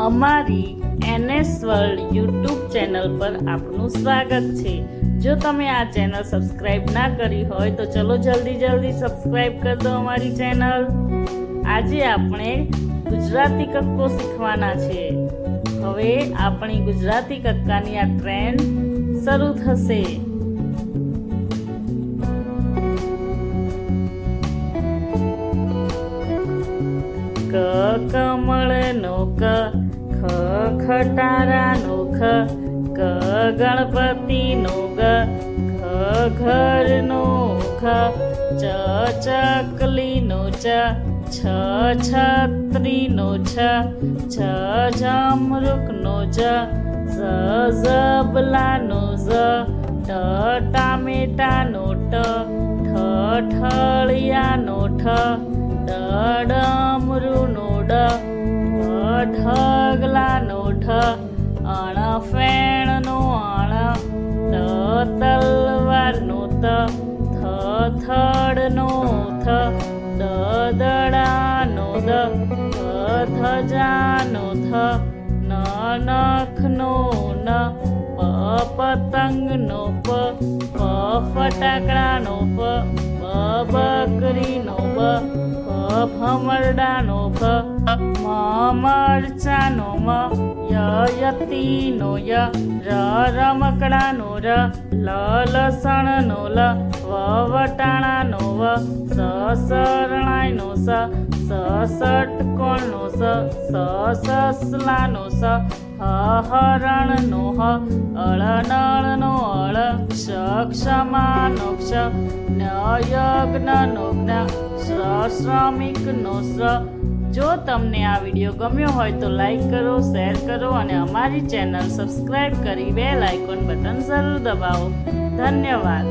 અમારી NS world YouTube channel પર આપનું સ્વાગત છે. જો તમે આ ચેનલ સબસ્ક્રાઇબ ના કરી હોય તો ચલો જલ્દી જલ્દી સબસ્ક્રાઇબ કરી દો અમારી ચેનલ. આજે આપણે ગુજરાતી કક્કો શીખવાના છે. હવે આપણી ગુજરાતી કક્કાની આ ટ્રેન્ડ શરૂ થશે. ક કમળનો ક. ख खटारा नो ख ग गणपती नो ग घ घर नो ख च चकली नो च छ छत्री नो छ छ झमरुक नो ज स जबला नो ज ट टामेटा नो ट ठ ठळिया नो ठ डड ઢગલાનો ઠ અણ ફેણનો અણ, ત, તલવારનો ત, થ, થડનો થ, દ, દડાનો દ થ ધજાનો થ, ન, નખનો ન, પ, પતંગનો પ ફ ફટાકડાનો પ બ બકરીનો બ ફ ભમરડાનો ભ મ મરચાનો મ ય યતીનો ય, ર, રમકડાનો ર, લ, લસણનો લ વટાણાનો વ, સ સરણાઈનો સ ષટકોણનો સ સસલાનો સ હરણનો હ, અળ નળનો અળ, ક્ષ ક્ષમાનો ક્ષ ન યજ્ઞનો જ્ઞ શ્ર શ્રમિકનો શ્ર જો તમને આ વીડિયો ગમ્યો હોય તો લાઈક કરો, શેર કરો અને અમારી ચેનલ સબસ્ક્રાઈબ કરી બેલ આઇકોન બટન જરૂર દબાવો. ધન્યવાદ.